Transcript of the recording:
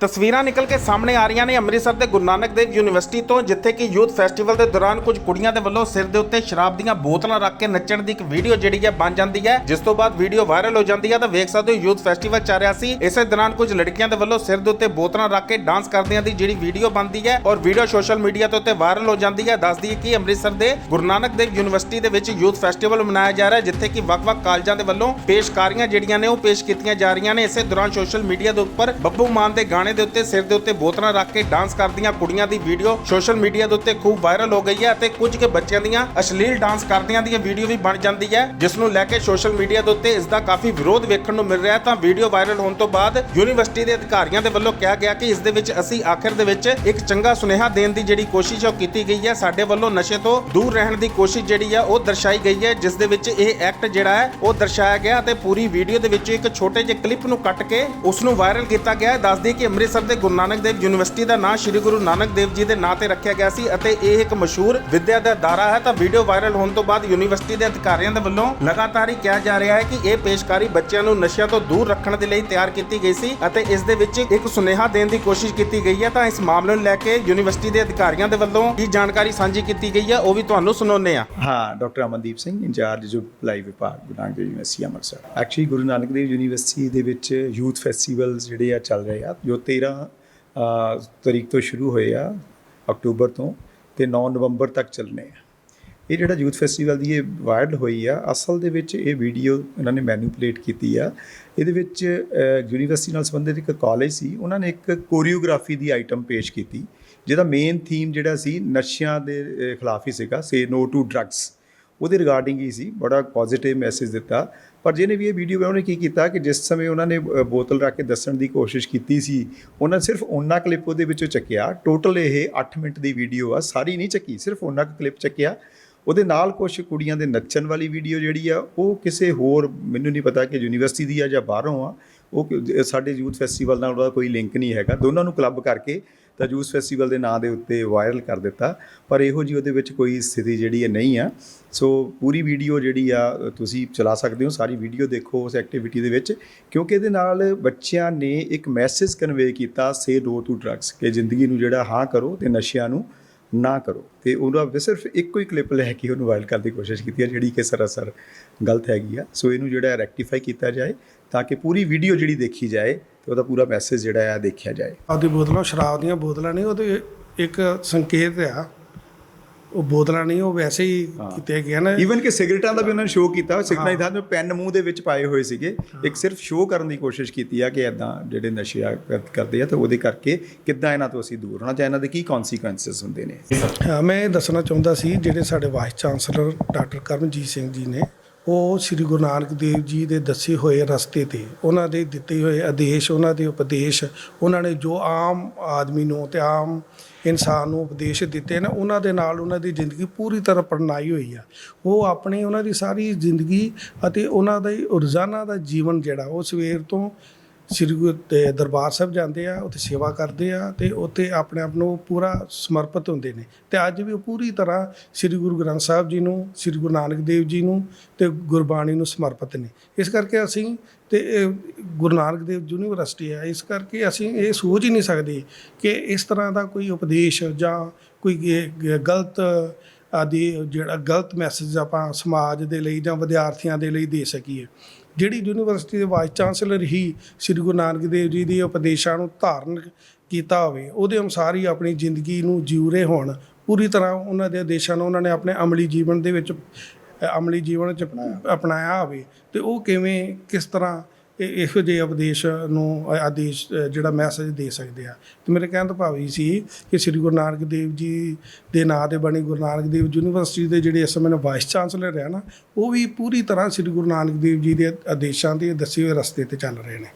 ਤਸਵੀਰਾਂ ਨਿਕਲ ਕੇ ਸਾਹਮਣੇ ਆ ਰਹੀਆਂ ਨੇ ਅੰਮ੍ਰਿਤਸਰ ਦੇ ਗੁਰੂ ਨਾਨਕ ਦੇਵ ਯੂਨੀਵਰਸਿਟੀ ਤੋਂ, ਜਿੱਥੇ ਕਿ ਯੂਥ ਫੈਸਟੀਵਲ ਦੇ ਦੌਰਾਨ ਕੁਝ ਕੁੜੀਆਂ ਦੇ ਵੱਲੋਂ ਸਿਰ ਦੇ ਉੱਤੇ ਸ਼ਰਾਬ ਦੀਆਂ ਬੋਤਲਾਂ ਰੱਖ ਕੇ ਨੱਚਣ ਦੀ ਇੱਕ ਵੀਡੀਓ ਜਿਹੜੀ ਹੈ ਬਣ ਜਾਂਦੀ ਹੈ। ਜਿਸ ਤੋਂ ਬਾਅਦ ਵੀਡੀਓ ਵਾਇਰਲ ਹੋ ਜਾਂਦੀ ਹੈ ਤਾਂ ਵੇਖ ਸਕਦੇ ਹੋ ਯੂਥ ਫੈਸਟੀਵਲ ਚੱਲ ਰਿਹਾ ਸੀ। ਇਸੇ ਦੌਰਾਨ ਕੁਝ ਲੜਕੀਆਂ ਦੇ ਵੱਲੋਂ ਸਿਰ ਦੇ ਉੱਤੇ ਬੋਤਲਾਂ ਰੱਖ ਕੇ ਡਾਂਸ ਕਰਦਿਆਂ ਦੀ ਜਿਹੜੀ ਵੀਡੀਓ ਬਣਦੀ ਹੈ ਔਰ ਵੀਡੀਓ ਸੋਸ਼ਲ ਮੀਡੀਆ ਤੇ ਉੱਤੇ ਵਾਇਰਲ ਹੋ ਜਾਂਦੀ ਹੈ। ਦੱਸਦੀ ਹੈ ਕਿ ਅੰਮ੍ਰਿਤਸਰ ਦੇ ਗੁਰੂ ਨਾਨਕ ਦੇਵ ਯੂਨੀਵਰਸਿਟੀ ਦੇ ਵਿੱਚ ਯੂਥ ਫੈਸਟੀਵਲ ਮਨਾਇਆ ਜਾ ਰਿਹਾ ਹੈ, ਜਿੱਥੇ ਕਿ ਵੱਖ-ਵੱਖ ਕਾਲਜਾਂ ਦੇ ਵੱਲੋਂ ਪੇਸ਼ਕਾਰੀਆਂ ਜਿਹੜੀਆਂ ਨੇ ਉਹ ਪੇਸ਼ ਕੀਤੀਆਂ ਜਾ ਰਹੀਆਂ ਨੇ। ਇਸੇ ਦੌਰਾਨ ਸੋਸ਼ਲ ਮੀਡੀਆ ਦੇ ਉੱਪਰ ਬੱਬੂ ਮਾਨ ਦੇ ਗਾਣੇ ਦੇ ਉੱਤੇ, ਸਿਰ ਦੇ ਉੱਤੇ ਬੋਤਲਾਂ ਰੱਖ ਕੇ ਡਾਂਸ ਕਰਦੀਆਂ ਕੁੜੀਆਂ ਦੀ ਵੀਡੀਓ ਸੋਸ਼ਲ ਮੀਡੀਆ ਦੇ ਉੱਤੇ ਖੂਬ ਵਾਇਰਲ ਹੋ ਗਈ ਹੈ ਅਤੇ ਕੁਝ ਕੇ ਬੱਚਿਆਂ ਦੀਆਂ ਅਸ਼ਲੀਲ ਡਾਂਸ ਕਰਦਿਆਂ ਦੀਆਂ ਵੀਡੀਓ ਵੀ ਬਣ ਜਾਂਦੀ ਹੈ, ਜਿਸ ਨੂੰ ਲੈ ਕੇ ਸੋਸ਼ਲ ਮੀਡੀਆ ਦੇ ਉੱਤੇ ਇਸ ਦਾ ਕਾਫੀ ਵਿਰੋਧ ਵੇਖਣ ਨੂੰ ਮਿਲ ਰਿਹਾ ਤਾਂ ਵੀਡੀਓ ਵਾਇਰਲ ਹੋਣ ਤੋਂ ਬਾਅਦ ਯੂਨੀਵਰਸਿਟੀ ਦੇ ਅਧਿਕਾਰੀਆਂ ਦੇ ਵੱਲੋਂ ਕਿਹਾ ਗਿਆ ਕਿ ਇਸ ਦੇ ਵਿੱਚ ਅਸੀਂ ਆਖਿਰ ਦੇ ਵਿੱਚ ਇੱਕ ਚੰਗਾ ਸੁਨੇਹਾ ਦੇਣ ਦੀ ਜਿਹੜੀ ਕੋਸ਼ਿਸ਼ ਉਹ ਕੀਤੀ ਗਈ ਹੈ। ਸਾਡੇ ਵੱਲੋਂ ਨਸ਼ੇ ਤੋਂ ਦੂਰ ਰਹਿਣ ਦੀ ਕੋਸ਼ਿਸ਼ ਜਿਹੜੀ ਹੈ ਉਹ ਦਰਸਾਈ ਗਈ ਹੈ, ਜਿਸ ਦੇ ਵਿੱਚ ਇਹ ਐਕਟ ਜਿਹੜਾ ਹੈ ਉਹ ਦਰਸਾਇਆ ਗਿਆ ਅਤੇ ਪੂਰੀ ਵੀਡੀਓ ਦੇ ਵਿੱਚ ਇੱਕ ਛੋਟੇ ਜਿਹੇ ਕਲਿੱਪ ਨੂੰ ਕੱਟ ਕੇ ਉਸ ਨੂੰ ਵਾਇਰਲ ਕੀਤਾ ਗਿਆ ਹੈ। ਦੱਸਦੀ ਕਿ ਅੰਮ੍ਰਿਤਸਰ ਦੇ ਗੁਰੂ ਨਾਨਕ ਦੇਵ ਯੂਨੀਵਰਸਿਟੀ ਦਾ ਨਾਂ ਸ੍ਰੀ ਗੁਰੂ ਨਾਨਕ ਦੇਵ ਜੀ ਦੇ ਨਾਂ ਤੇ ਰੱਖਿਆ ਗਿਆ ਸੀ ਅਤੇ ਇਹ ਇੱਕ ਮਸ਼ਹੂਰ ਵਿਦਿਆ ਦਾ ਅਦਾਰਾ ਹੈ। ਤਾਂ ਵੀਡੀਓ ਵਾਇਰਲ ਹੋਣ ਤੋਂ ਬਾਅਦ ਯੂਨੀਵਰਸਿਟੀ ਦੇ ਅਧਿਕਾਰੀਆਂ ਦੇ ਵੱਲੋਂ ਲਗਾਤਾਰ ਹੀ ਕਿਹਾ ਜਾ ਰਿਹਾ ਹੈ ਕਿ ਇਹ ਪੇਸ਼ਕਾਰੀ ਬੱਚਿਆਂ ਨੂੰ ਨਸ਼ਿਆਂ ਤੋਂ ਦੂਰ ਰੱਖਣ ਦੇ ਲਈ ਤਿਆਰ ਕੀਤੀ ਗਈ ਸੀ ਅਤੇ ਇਸ ਦੇ ਵਿੱਚ ਇੱਕ ਸੁਨੇਹਾ ਦੇਣ ਦੀ ਕੋਸ਼ਿਸ਼ ਕੀਤੀ ਗਈ ਹੈ। ਤਾਂ ਇਸ ਮਾਮਲੇ ਨੂੰ ਲੈ ਕੇ ਯੂਨੀਵਰਸਿਟੀ ਦੇ ਅਧਿਕਾਰੀਆਂ ਦੇ ਵੱਲੋਂ ਕੀ ਜਾਣਕਾਰੀ ਸਾਂਝੀ ਕੀਤੀ ਗਈ ਹੈ, ਉਹ ਵੀ ਤੁਹਾਨੂੰ ਸੁਣਾਉਂਦੇ ਹਾਂ। ਹਾਂ, ਡਾਕਟਰ ਅਮਨਦੀਪ ਸਿੰਘ, ਇੰਚਾਰਜ ਜੋ ਭਲਾਈ ਵਿਭਾਗ, Guru Nanak Dev university, Amritsar. Actually Guru Nanak Dev university ਦੇ ਵਿੱਚ ਯੂਥ ਫੈਸਟੀਵਲਸ ਜਿਹੜੇ ਆ ਚੱਲ ਰਹੇ ਆ, ਜੋ 13 ਤਰੀਕ ਤੋਂ ਸ਼ੁਰੂ ਹੋਏ ਆ, ਅਕਤੂਬਰ ਤੋਂ, ਤੇ 9 ਨਵੰਬਰ ਤੱਕ ਚੱਲਣੇ ਆ। ਇਹ ਜਿਹੜਾ ਯੂਥ ਫੈਸਟੀਵਲ ਦੀ ਇਹ ਵਾਇਰਲ ਹੋਈ ਆ, ਅਸਲ ਦੇ ਵਿੱਚ ਇਹ ਵੀਡੀਓ ਇਹਨਾਂ ਨੇ ਮੈਨੂਪੂਲੇਟ ਕੀਤੀ ਆ। ਇਹਦੇ ਵਿੱਚ ਯੂਨੀਵਰਸਿਟੀ ਨਾਲ ਸੰਬੰਧਿਤ ਇੱਕ ਕਾਲਜ ਸੀ, ਉਹਨਾਂ ਨੇ ਇੱਕ ਕੋਰੀਓਗ੍ਰਾਫੀ ਦੀ ਆਈਟਮ ਪੇਸ਼ ਕੀਤੀ, ਜਿਹਦਾ ਮੇਨ ਥੀਮ ਜਿਹੜਾ ਸੀ, ਨਸ਼ਿਆਂ ਦੇ ਖਿਲਾਫ ਹੀ ਸੀਗਾ ਸੇ ਨੋ ਟੂ ਡਰੱਗਸ ਉਹਦੇ ਰਿਗਾਰਡਿੰਗ ਹੀ ਸੀ, ਬੜਾ ਪੋਜ਼ਿਟਿਵ ਮੈਸੇਜ ਦਿੱਤਾ। ਪਰ ਜਿਹਨੇ ਵੀ ਇਹ ਵੀਡੀਓ ਬਣਾਉਣੇ ਕੀ ਕੀਤਾ ਕਿ ਜਿਸ ਸਮੇਂ ਉਹਨਾਂ ਨੇ ਬੋਤਲ ਰੱਖ ਕੇ ਦੱਸਣ ਦੀ ਕੋਸ਼ਿਸ਼ ਕੀਤੀ ਸੀ, ਉਹਨਾਂ ਸਿਰਫ ਉਹਨਾਂ ਕਲਿੱਪ ਉਹਦੇ ਵਿੱਚੋਂ ਚੱਕਿਆ। ਟੋਟਲ ਇਹ 8 ਮਿੰਟ ਦੀ ਵੀਡੀਓ ਆ, ਸਾਰੀ ਨਹੀਂ ਚੱਕੀ, ਸਿਰਫ ਉਹਨਾਂ ਕੁ ਕਲਿੱਪ ਚੱਕਿਆ। ਉਹਦੇ ਨਾਲ ਕੁਝ ਕੁੜੀਆਂ ਦੇ ਨੱਚਣ ਵਾਲੀ ਵੀਡੀਓ ਜਿਹੜੀ ਆ, ਉਹ ਕਿਸੇ ਹੋਰ, ਮੈਨੂੰ ਨਹੀਂ ਪਤਾ ਕਿ ਯੂਨੀਵਰਸਿਟੀ ਦੀ ਆ ਜਾਂ ਬਾਹਰੋਂ ਆ, ਉਹ ਸਾਡੇ ਯੂਥ ਫੈਸਟੀਵਲ ਨਾਲ ਉਹਦਾ ਕੋਈ ਲਿੰਕ ਨਹੀਂ ਹੈਗਾ। ਦੋਨਾਂ ਨੂੰ ਕਲੱਬ ਕਰਕੇ ਤਾਂ ਯੂਥ ਫੈਸਟੀਵਲ ਦੇ ਨਾਂ ਦੇ ਉੱਤੇ ਵਾਇਰਲ ਕਰ ਦਿੱਤਾ, ਪਰ ਇਹੋ ਜੀ ਉਹਦੇ ਵਿੱਚ ਕੋਈ ਸਥਿਤੀ ਜਿਹੜੀ ਹੈ ਨਹੀਂ ਆ। ਸੋ ਪੂਰੀ ਵੀਡੀਓ ਜਿਹੜੀ ਆ ਤੁਸੀਂ ਚਲਾ ਸਕਦੇ ਹੋ, ਸਾਰੀ ਵੀਡੀਓ ਦੇਖੋ ਉਸ ਐਕਟੀਵਿਟੀ ਦੇ ਵਿੱਚ, ਕਿਉਂਕਿ ਇਹਦੇ ਨਾਲ ਬੱਚਿਆਂ ਨੇ ਇੱਕ ਮੈਸੇਜ ਕਨਵੇ ਕੀਤਾ ਸੇ ਨੋ ਟੂ ਡਰੱਗਸ ਕਿ ਜ਼ਿੰਦਗੀ ਨੂੰ ਜਿਹੜਾ, ਹਾਂ ਕਰੋ ਤੇ ਨਸ਼ਿਆਂ ਨੂੰ ਨਾ ਕਰੋ। ਤੇ ਉਹਦਾ ਸਿਰਫ ਇੱਕੋ ਹੀ ਕਲਿੱਪ ਲੈ ਕੇ ਉਹਨੂੰ ਵਾਇਰਲ ਕਰਨ ਦੀ ਕੋਸ਼ਿਸ਼ ਕੀਤੀ ਹੈ ਜਿਹੜੀ ਕਿ ਸਰਾਸਰ ਗਲਤ ਹੈਗੀ ਆ। ਸੋ ਇਹਨੂੰ ਜਿਹੜਾ ਰੈਕਟੀਫਾਈ ਕੀਤਾ ਜਾਏ ਤਾਂ ਕਿ ਪੂਰੀ ਵੀਡੀਓ ਜਿਹੜੀ ਦੇਖੀ ਜਾਏ ਤੇ ਉਹਦਾ ਪੂਰਾ ਮੈਸੇਜ ਜਿਹੜਾ ਆ ਦੇਖਿਆ ਜਾਏ। ਆਪਦੀ ਬੋਤਲਾਂ, ਸ਼ਰਾਬ ਦੀਆਂ ਬੋਤਲਾਂ ਨਹੀਂ ਉਹ ਤੇ ਇੱਕ ਸੰਕੇਤ ਆ। ਉਹ ਬੋਤਲਾਂ ਨਹੀਂ ਉਹ ਵੈਸੇ ਹੀ ਕੀਤੇ ਗਏ ਨਾ। ਈਵਨ ਕਿ ਸਿਗਰਟਾਂ ਦਾ ਵੀ ਉਹਨਾਂ ਨੇ ਸ਼ੋਅ ਕੀਤਾ ਸਿਗਰਟਾਂ ਦੀ ਥਾਂ ਪੈਨ ਮੂੰਹ ਦੇ ਵਿੱਚ ਪਾਏ ਹੋਏ ਸੀਗੇ। ਇੱਕ ਸਿਰਫ ਸ਼ੋਅ ਕਰਨ ਦੀ ਕੋਸ਼ਿਸ਼ ਕੀਤੀ ਆ ਕਿ ਐਦਾਂ ਜਿਹੜੇ ਨਸ਼ੇ ਆ ਕਰ- ਕਰਦੇ ਆ ਤੇ ਉਹਦੇ ਕਰਕੇ ਕਿੱਦਾਂ ਇਹਨਾਂ ਤੋਂ ਅਸੀਂ ਦੂਰ ਹੋਣਾ ਜਾਂ ਇਹਨਾਂ ਦੇ ਕੀ ਕਨਸੀਕੁਐਂਸਸ ਹੁੰਦੇ ਨੇ? ਹਾਂ, ਮੈਂ ਦੱਸਣਾ ਚਾਹੁੰਦਾ ਸੀ ਜਿਹੜੇ ਸਾਡੇ vice chancellor doctor Karamjit Singh ji ਨੇ ਉਹ ਸ੍ਰੀ ਗੁਰੂ ਨਾਨਕ ਦੇਵ ਜੀ ਦੇ ਦੱਸੇ ਹੋਏ ਰਸਤੇ ਤੇ ਉਹਨਾਂ ਦੇ ਦਿੱਤੇ ਹੋਏ ਆਦੇਸ਼, ਉਹਨਾਂ ਦੇ ਉਪਦੇਸ਼, ਉਹਨਾਂ ਨੇ ਜੋ ਆਮ ਆਦਮੀ ਨੂੰ ਤੇ ਆਮ ਇਨਸਾਨ ਨੂੰ ਉਪਦੇਸ਼ ਦਿੱਤੇ ਨੇ, ਉਹਨਾਂ ਦੇ ਨਾਲ ਉਹਨਾਂ ਦੀ ਜ਼ਿੰਦਗੀ ਪੂਰੀ ਤਰ੍ਹਾਂ ਪ੍ਰਣਾਈ ਹੋਈ ਆ। ਉਹ ਆਪਣੀ ਉਹਨਾਂ ਦੀ ਸਾਰੀ ਜ਼ਿੰਦਗੀ ਅਤੇ ਉਹਨਾਂ ਦਾ ਰੋਜ਼ਾਨਾ ਦਾ ਜੀਵਨ ਜਿਹੜਾ, ਉਹ ਸਵੇਰ ਤੋਂ ਸ੍ਰੀ ਗੁਰੂ ਤੇ ਦਰਬਾਰ ਸਾਹਿਬ ਜਾਂਦੇ ਆ, ਉੱਥੇ ਸੇਵਾ ਕਰਦੇ ਆ ਤੇ ਉੱਥੇ ਆਪਣੇ ਆਪ ਨੂੰ ਪੂਰਾ ਸਮਰਪਿਤ ਹੁੰਦੇ ਨੇ। ਤੇ ਅੱਜ ਵੀ ਉਹ ਪੂਰੀ ਤਰ੍ਹਾਂ ਸ੍ਰੀ ਗੁਰੂ ਗ੍ਰੰਥ ਸਾਹਿਬ ਜੀ ਨੂੰ, ਸ੍ਰੀ ਗੁਰੂ ਨਾਨਕ ਦੇਵ ਜੀ ਨੂੰ ਤੇ ਗੁਰਬਾਣੀ ਨੂੰ ਸਮਰਪਿਤ ਨੇ। ਇਸ ਕਰਕੇ ਅਸੀਂ ਤੇ ਗੁਰੂ ਨਾਨਕ ਦੇਵ ਯੂਨੀਵਰਸਿਟੀ ਹੈ ਇਸ ਕਰਕੇ ਅਸੀਂ ਇਹ ਸੋਚ ਹੀ ਨਹੀਂ ਸਕਦੇ ਕਿ ਇਸ ਤਰ੍ਹਾਂ ਦਾ ਕੋਈ ਉਪਦੇਸ਼ ਜਾਂ ਕੋਈ ਗਲਤ ਆਦਿ ਜਿਹੜਾ ਗਲਤ ਮੈਸੇਜ ਆਪਾਂ ਸਮਾਜ ਦੇ ਲਈ ਜਾਂ ਵਿਦਿਆਰਥੀਆਂ ਦੇ ਲਈ ਦੇ ਸਕੀਏ। ਜਿਹੜੀ ਯੂਨੀਵਰਸਿਟੀ ਦੇ ਵਾਈਸ ਚਾਂਸਲਰ ਹੀ ਸ੍ਰੀ ਗੁਰੂ ਨਾਨਕ ਦੇਵ ਜੀ ਦੇ ਉਪਦੇਸ਼ਾਂ ਨੂੰ ਧਾਰਨ ਕੀਤਾ ਹੋਵੇ, ਉਹਦੇ ਅਨੁਸਾਰ ਹੀ ਆਪਣੀ ਜ਼ਿੰਦਗੀ ਨੂੰ ਜਿਉਰੇ ਹੋਣ। ਪੂਰੀ ਤਰ੍ਹਾਂ ਉਹਨਾਂ ਦੇ ਆਦੇਸ਼ਾਂ ਨੂੰ ਉਹਨਾਂ ਨੇ ਆਪਣੇ ਅਮਲੀ ਜੀਵਨ ਦੇ ਵਿੱਚ ਅਮਲੀ ਜੀਵਨ ਚ ਅਪਣਾਇਆ ਹੋਵੇ। ਤੇ ਉਹ ਕਿਵੇਂ, ਕਿਸ ਤਰ੍ਹਾਂ ਇਹ ਇਹੋ ਜਿਹੇ ਉਪਦੇਸ਼ ਨੂੰ ਆਦੇਸ਼ ਜਿਹੜਾ ਮੈਸੇਜ ਦੇ ਸਕਦੇ ਆ। ਤੇ ਮੇਰੇ ਕਹਿਣ ਦਾ ਭਾਵ ਇਹ ਸੀ ਕਿ ਸ੍ਰੀ ਗੁਰੂ ਨਾਨਕ ਦੇਵ ਜੀ ਦੇ ਨਾਂ ਤੇ ਬਣੀ ਗੁਰੂ ਨਾਨਕ ਦੇਵ ਯੂਨੀਵਰਸਿਟੀ ਦੇ ਜਿਹੜੇ ਇਸ ਸਮੇਂ ਵਾਈਸ ਚਾਂਸਲਰ ਹੈ ਨਾ, ਉਹ ਵੀ ਪੂਰੀ ਤਰ੍ਹਾਂ ਸ੍ਰੀ ਗੁਰੂ ਨਾਨਕ ਦੇਵ ਜੀ ਦੇ ਆਦੇਸ਼ਾਂ 'ਤੇ ਦੱਸੇ ਹੋਏ ਰਸਤੇ ਤੇ ਚੱਲ ਰਹੇ ਨੇ।